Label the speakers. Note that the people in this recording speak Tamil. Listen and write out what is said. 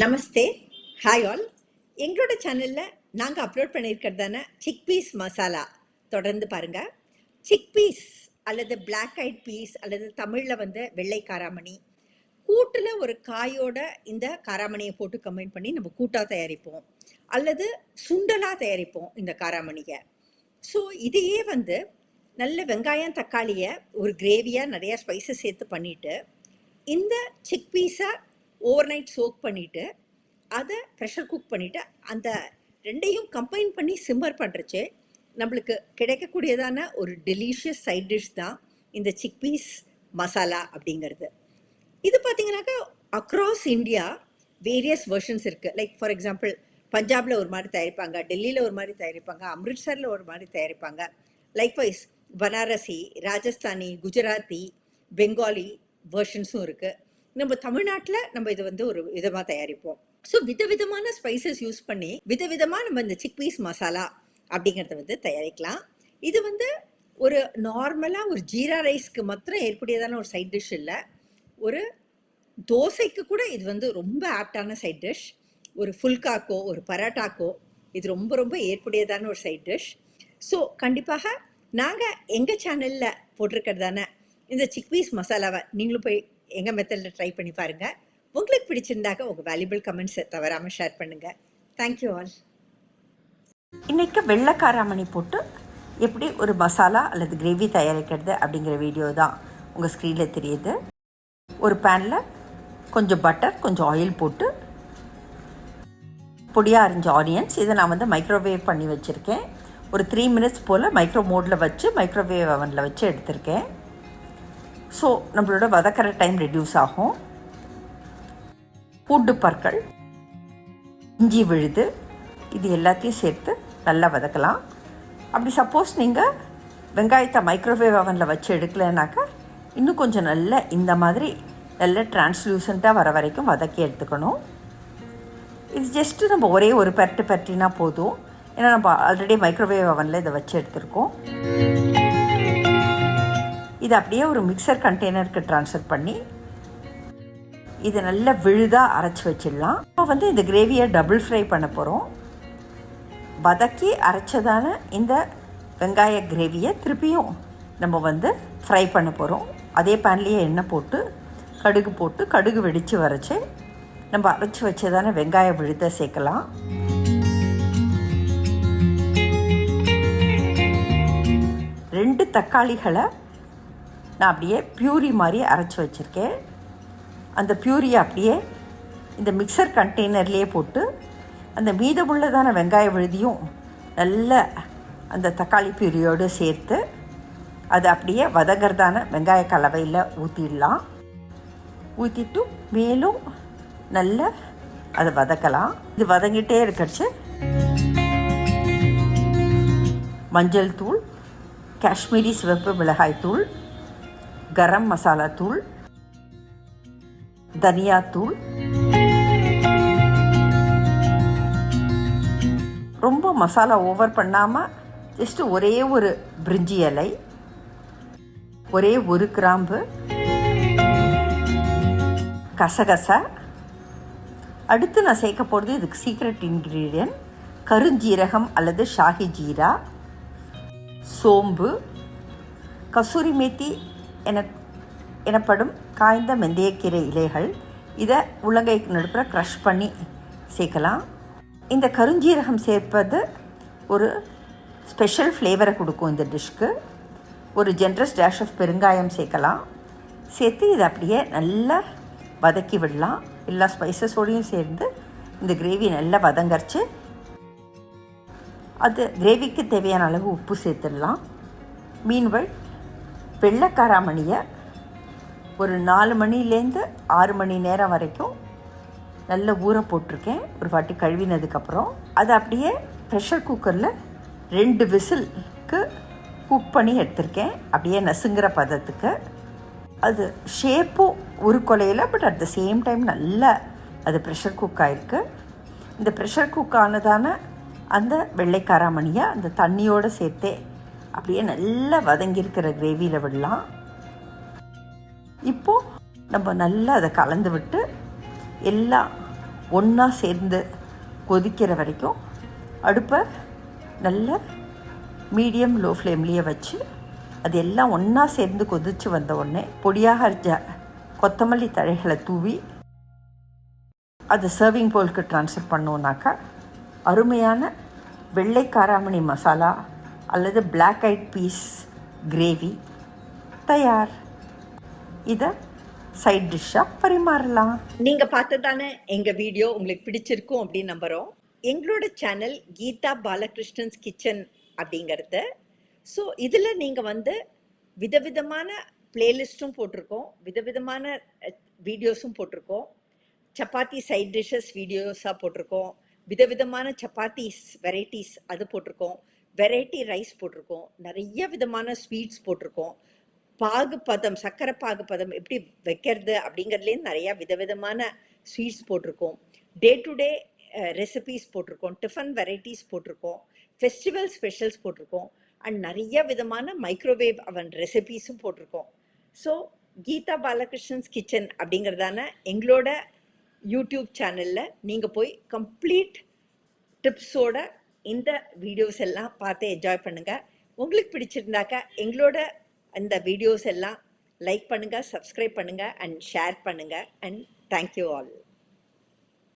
Speaker 1: நமஸ்தே. ஹாய் ஆல் எங்களோட சேனலில் நாங்கள் அப்லோட் பண்ணியிருக்கிறதான சிக் பீஸ் மசாலா தொடர்ந்து பாருங்கள் சிக் பீஸ் அல்லது பிளாக் ஐட் பீஸ் அல்லது தமிழில் வந்து வெள்ளை காராமணி. கூட்டில் ஒரு காயோட இந்த காராமணியை போட்டு கம்பைன் பண்ணி நம்ம கூட்டாக தயாரிப்போம். அல்லது சுண்டலாக தயாரிப்போம் இந்த காராமணியை. ஸோ இதையே வந்து நல்ல வெங்காயம் தக்காளியை ஒரு கிரேவியாக நிறையா ஸ்பைசஸ் சேர்த்து பண்ணிவிட்டு இந்த சிக் பீஸை ஓவர் நைட் சோக் பண்ணிவிட்டு அதை ப்ரெஷர் குக் பண்ணிவிட்டு அந்த ரெண்டையும் கம்பைன் பண்ணி சிம்மர் பண்ணுறச்சு நம்மளுக்கு கிடைக்கக்கூடியதான ஒரு டெலிஷியஸ் சைட் டிஷ் தான் இந்த சிக் பீஸ் மசாலா அப்படிங்கிறது. இது பார்த்தீங்கன்னாக்கா அக்ராஸ் இந்தியா வேரியஸ் வெர்ஷன்ஸ் இருக்குது லைக் ஃபார் எக்ஸாம்பிள் பஞ்சாபில் ஒரு மாதிரி தயாரிப்பாங்க டெல்லியில் ஒரு மாதிரி தயாரிப்பாங்க அம்ரிட்சரில் ஒரு மாதிரி தயாரிப்பாங்க. லைக்வைஸ் பனாரசி ராஜஸ்தானி குஜராத்தி பெங்காலி வெர்ஷன்ஸும் இருக்குது நம்ம தமிழ்நாட்டில் நம்ம இதை வந்து ஒரு விதமாக தயாரிப்போம். ஸோ விதவிதமான ஸ்பைசஸ் யூஸ் பண்ணி விதவிதமாக நம்ம இந்த சிக்பீஸ் மசாலா அப்படிங்கிறத வந்து தயாரிக்கலாம். இது வந்து ஒரு நார்மலாக ஒரு ஜீரா ரைஸ்க்கு மாத்திரம் ஏற்புடையதான ஒரு சைட் டிஷ் இல்லை. ஒரு தோசைக்கு கூட இது வந்து ரொம்ப ஆப்டான சைட் டிஷ் ஒரு ஃபுல்காக்கோ ஒரு பரோட்டாக்கோ இது ரொம்ப ரொம்ப ஏற்புடையதான ஒரு சைட் டிஷ் ஸோ கண்டிப்பாக நாங்கள் எங்கள் சேனலில் போட்டிருக்கிறதான இந்த சிக் பீஸ் மசாலாவை நீங்களும் போய் எங்கள் மெத்தடில் ட்ரை பண்ணி பாருங்கள் உங்களுக்கு பிடிச்சிருந்தாக்க உங்கள் வேல்யூபிள் கமெண்ட்ஸை தவறாமல் ஷேர் பண்ணுங்கள் தேங்க்யூ ஆல்
Speaker 2: இன்றைக்கி வெள்ளைக்காராமணி போட்டு எப்படி ஒரு மசாலா அல்லது கிரேவி தயாரிக்கிறது அப்படிங்கிற வீடியோ தான் உங்கள் ஸ்க்ரீனில் தெரியுது. ஒரு பேனில் கொஞ்சம் பட்டர் கொஞ்சம் ஆயில் போட்டு பொடியாக அரிஞ்ச ஆனியன்ஸ் இதை நான் வந்து மைக்ரோவேவ் பண்ணி வச்சுருக்கேன். ஒரு த்ரீ மினிட்ஸ் போல் மைக்ரோ மோடில் வச்சு மைக்ரோவேவ் அவனில் வச்சு எடுத்திருக்கேன். ஸோ நம்மளோட வதக்கிற டைம் ரெடியூஸ் ஆகும். பூண்டு பற்கள் இஞ்சி விழுது இது எல்லாத்தையும் சேர்த்து நல்லா வதக்கலாம். அப்படி சப்போஸ் நீங்கள் வெங்காயத்தை மைக்ரோவேவ் அவனில் வச்சு எடுக்கலைனாக்கா இன்னும் கொஞ்சம் நல்ல இந்த மாதிரி நல்ல டிரான்ஸ்லூசண்ட்டாக வர வரைக்கும் வதக்கி எடுத்துக்கணும். இது ஜஸ்ட்டு நம்ம ஒரே ஒரு பரட்டு பரட்டினா போதும். ஏன்னா நம்ம ஆல்ரெடி மைக்ரோவேவ் அவனில் இதை வச்சு எடுத்துருக்கோம். இது அப்படியே ஒரு மிக்சர் கண்டெய்னருக்கு ட்ரான்ஸ்ஃபர் பண்ணி இதை நல்லா விழுதாக அரைச்சி வச்சிடலாம். இப்போ வந்து இந்த கிரேவியை டபுள் ஃப்ரை பண்ண போகிறோம் வதக்கி அரைச்சதான இந்த வெங்காய கிரேவியை திருப்பியும் நம்ம வந்து ஃப்ரை பண்ண போகிறோம் அதே பேன்லேயே எண்ணெய் போட்டு கடுகு போட்டு கடுகு வெடித்து வரைச்சி நம்ம அரைச்சி வச்சதான வெங்காய விழுத சேர்க்கலாம். ரெண்டு தக்காளிகளை நான் அப்படியே பியூரி மாதிரி அரைச்சி வச்சுருக்கேன். அந்த பியூரியை அப்படியே இந்த மிக்சர் கண்டெய்னர்லேயே போட்டு அந்த மீதமுள்ளதான வெங்காய விழுதியும் நல்ல அந்த தக்காளி பியூரியோடு சேர்த்து அது அப்படியே வதங்கிறதான வெங்காய கலவையில் ஊற்றிடலாம் ஊற்றிட்டு மேலும் நல்ல அதை வதக்கலாம். இது வதங்கிட்டே இருக்கிறச்சு மஞ்சள் தூள் காஷ்மீரி சிவப்பு மிளகாய் தூள் கரம் மசாலா தூள் தனியாத்தூள் ரொம்ப மசாலா ஓவர் பண்ணாமல் ஜஸ்ட் ஒரே ஒரு பிரிஞ்சி இலை ஒரே ஒரு கிராம்பு கசகசா. அடுத்து நான் சேர்க்க போகிறது இதுக்கு சீக்ரெட் இன்க்ரீடியன்ட் கருஞ்சீரகம் அல்லது ஷாஹி ஜீரா சோம்பு கசூரி மேத்தி என எனப்படும் காய்ந்த மெந்தயக்கீரை இலைகள். இதை உள்ளங்கைக்கு நடுப்புற க்ரஷ் பண்ணி சேர்க்கலாம். இந்த கருஞ்சீரகம் சேர்ப்பது ஒரு ஸ்பெஷல் ஃப்ளேவரை கொடுக்கும் இந்த டிஷ்க்கு ஒரு ஜென்ரஸ் டேஷ் ஆஃப் பெருங்காயம் சேர்க்கலாம். சேர்த்து இதை அப்படியே நல்லா வதக்கி விடலாம். எல்லா ஸ்பைசஸோடையும் சேர்ந்து இந்த கிரேவி நல்லா வதங்கரிச்சு அது கிரேவிக்கு தேவையான அளவு உப்பு சேர்த்துடலாம். மீன்வள் வெள்ளைக்காராமணியை ஒரு நாலு மணிலேருந்து ஆறு மணி நேரம் வரைக்கும் நல்ல ஊற போட்டிருக்கேன். ஒரு வாட்டி கழுவினதுக்கப்புறம் அதை அப்படியே ப்ரெஷர் குக்கரில் ரெண்டு விசிலுக்கு குக் பண்ணி எடுத்திருக்கேன். அப்படியே நசுங்கிற பதத்துக்கு. அது ஷேப்பும் ஒரு கொலையில் but at the same time நல்லா அது ப்ரெஷர் குக் ஆகிருக்கு இந்த ப்ரெஷர் குக் ஆனதான அந்த வெள்ளைக்காராமணியை அந்த தண்ணியோடு சேர்த்தே அப்படியே நல்லா வதங்கியிருக்கிற கிரேவியில் விடலாம். இப்போது நம்ம நல்லா அதை கலந்து விட்டு எல்லாம் ஒன்றா சேர்ந்து கொதிக்கிற வரைக்கும் அடுப்பை நல்ல மீடியம் லோ ஃப்ளேம்லேயே வச்சு அது எல்லாம் ஒன்றா சேர்ந்து கொதித்து வந்த உடனே பொடியாக அரைச்ச கொத்தமல்லி தழைகளை தூவி அதை சர்விங் போலுக்கு ட்ரான்ஸ்ஃபர் பண்ணோன்னாக்கா அருமையான வெள்ளை காராமணி மசாலா அல்லது பிளாக் ஐட் பீஸ் கிரேவி தயார். இதை சைட் டிஷ்ஷாக பரிமாறலாம்.
Speaker 1: நீங்க பார்த்ததானே எங்கள் வீடியோ உங்களுக்கு பிடிச்சிருக்கும் அப்படின்னு நம்புகிறோம் எங்களோட சேனல் கீதா பாலகிருஷ்ணன்ஸ் கிச்சன் அப்படிங்கிறது. ஸோ இதில் நீங்கள் வந்து விதவிதமான பிளேலிஸ்ட்டும் போட்டிருக்கோம். விதவிதமான வீடியோஸும் போட்டிருக்கோம். சப்பாத்தி சைட் டிஷ்ஷஸ் வீடியோஸாக போட்டிருக்கோம். விதவிதமான சப்பாத்திஸ் வெரைட்டிஸ் அது போட்டிருக்கோம். வெரைட்டி ரைஸ் போட்டிருக்கோம். நிறைய விதமான ஸ்வீட்ஸ் போட்டிருக்கோம். பாகுபதம் சக்கரை பாகுபதம் எப்படி வைக்கிறது அப்படிங்கிறதுலேயும் நிறையா விதவிதமான ஸ்வீட்ஸ் போட்டிருக்கோம். டே டு டே ரெசிபீஸ் போட்டிருக்கோம். டிஃபன் வெரைட்டிஸ் போட்டிருக்கோம். ஃபெஸ்டிவல் ஸ்பெஷல்ஸ் போட்டிருக்கோம். அண்ட் நிறைய விதமான மைக்ரோவேவ் அவன் ரெசிபீஸும் போட்டிருக்கோம். ஸோ கீதா பாலகிருஷ்ணன்ஸ் கிச்சன் அப்படிங்கிறதான எங்களோட யூடியூப் சேனலில் நீங்கள் போய் கம்ப்ளீட் டிப்ஸோட இந்த வீடியோஸ் எல்லாம் பார்த்து என்ஜாய் பண்ணுங்கள் உங்களுக்கு பிடிச்சிருந்தாக்கா எங்களோட அந்த வீடியோஸ் எல்லாம் லைக் பண்ணுங்கள் சப்ஸ்கிரைப் பண்ணுங்கள் அண்ட் ஷேர் பண்ணுங்கள் அண்ட் தேங்க்யூ ஆல்